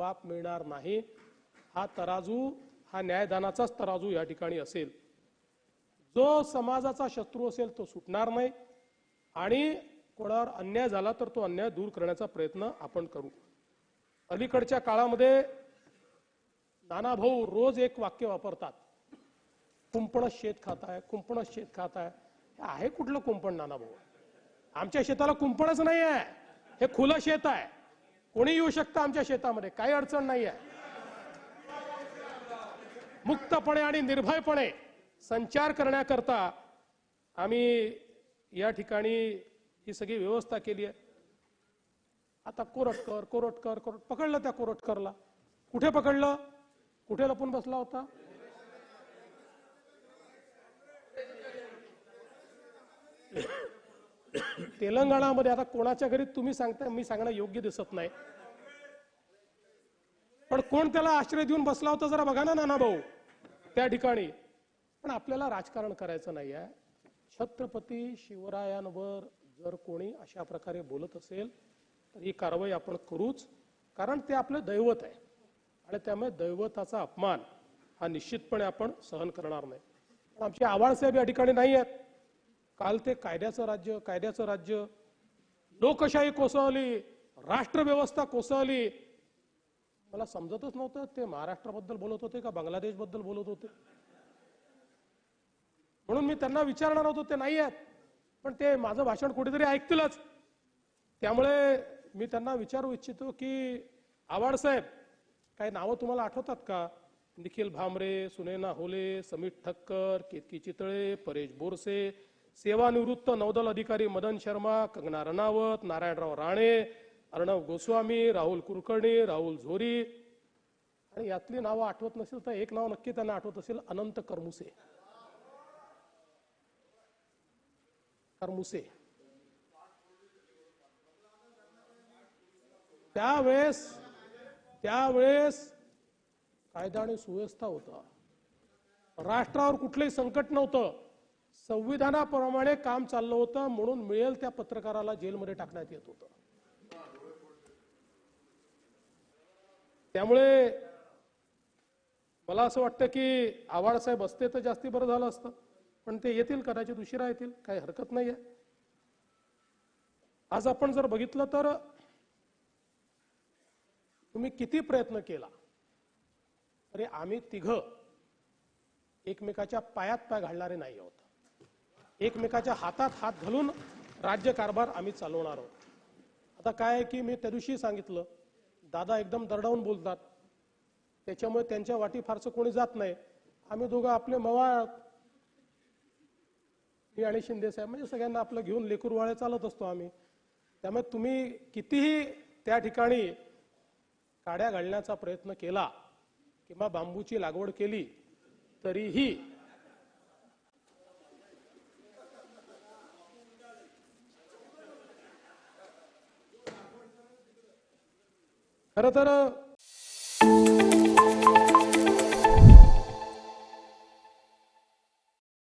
माप मिळणार नाही. हा तराजू हा न्यायदानाचाच तराजू या ठिकाणी असेल. जो समाजाचा शत्रू असेल तो सुटणार नाही आणि कोणावर अन्याय झाला तर तो अन्याय दूर करण्याचा प्रयत्न आपण करू. अलीकडच्या काळामध्ये नाना भाऊ रोज एक वाक्य वापरतात. कुंपण शेत खात आहे कुंपण शेत खात आहे हे आहे कुठलं कुंपण नाना भाऊ? आमच्या शेताला कुंपणच नाही आहे हे खुलं शेत आहे. कोणी येऊ शकतं आमच्या शेतामध्ये? काही अडचण नाही आहे मुक्तपणे आणि निर्भयपणे संचार करण्याकरता आम्ही या ठिकाणी ही सगळी व्यवस्था केली आहे. आता कोरटकर कोरटकर कोरट पकडलं त्या कोरटकरला. कुठे पकडलं? कुठे लपून बसला होता? तेलंगणामध्ये आता कोणाच्या घरी तुम्ही सांगताय मी सांगणं योग्य दिसत नाही. पण कोण त्याला आश्रय देऊन बसला होता जरा बघा ना नाना भाऊ त्या ठिकाणी. पण आपल्याला राजकारण करायचं नाही आहे. छत्रपती शिवरायांवर जर कोणी अशा प्रकारे बोलत असेल तर ही कारवाई आपण करूच कारण ते आपलं दैवत आहे. आणि त्यामुळे दैवताचा अपमान हा निश्चितपणे आपण सहन करणार नाही. पण आमचे आवाळसाहेब या ठिकाणी नाही आहेत. काल ते कायद्याचं राज्य कायद्याचं राज्य. लोकशाही कोसळली राष्ट्रव्यवस्था कोसळली. मला समजतच नव्हतं ते महाराष्ट्राबद्दल बोलत होते का बांगलादेशबद्दल बोलत होते? म्हणून मी त्यांना विचारणार होतो ते नाही आहेत. पण ते माझं भाषण कुठेतरी ऐकतीलच. त्यामुळे मी त्यांना विचारू इच्छितो की आवाड साहेब काही नावं तुम्हाला आठवतात का? निखिल भामरे सुनेना होले समीर ठक्कर केतकी चितळे परेश बोरसे सेवानिवृत्त नौदल अधिकारी मदन शर्मा कंगना रनावत नारायणराव राणे अर्णव गोस्वामी राहुल कुलकर्णी राहुल झोरी. आणि यातली नावं आठवत नसेल तर एक नाव नक्की त्यांना आठवत असेल अनंत करमुसे. करमुसे. त्यावेळेस त्यावेळेस कायदा आणि सुव्यवस्था होता. राष्ट्रावर कुठलंही संकट नव्हतं. संविधानाप्रमाणे काम चाललं होतं म्हणून मिळेल त्या पत्रकाराला जेलमध्ये टाकण्यात येत होतं. त्यामुळे मला असं वाटतं की आव्हाडसाहेब असते तर जास्ती बरं झालं असतं पण ते येतील कदाचित उशिरा येतील काही हरकत नाही आहे आज आपण जर बघितलं तर तुम्ही किती प्रयत्न केला अरे आम्ही तिघ एकमेकाच्या पायात पाय घालणारे नाही आहोत. एकमेकाच्या हातात हात घालून राज्य कारभार आम्ही चालवणार आहोत. आता काय आहे की मी त्या दिवशी सांगितलं दादा एकदम दरडावून बोलतात. त्याच्यामुळे त्यांच्या वाटी फारसं कोणी जात नाही. आम्ही दोघं आपले मवाळ मी आणि शिंदे साहेब म्हणजे सगळ्यांना आपलं घेऊन लेकुरवाळे चालत असतो आम्ही. त्यामुळे तुम्ही कितीही त्या ठिकाणी काड्या घालण्याचा प्रयत्न केला किंवा बांबूची लागवड केली तरीही खर तर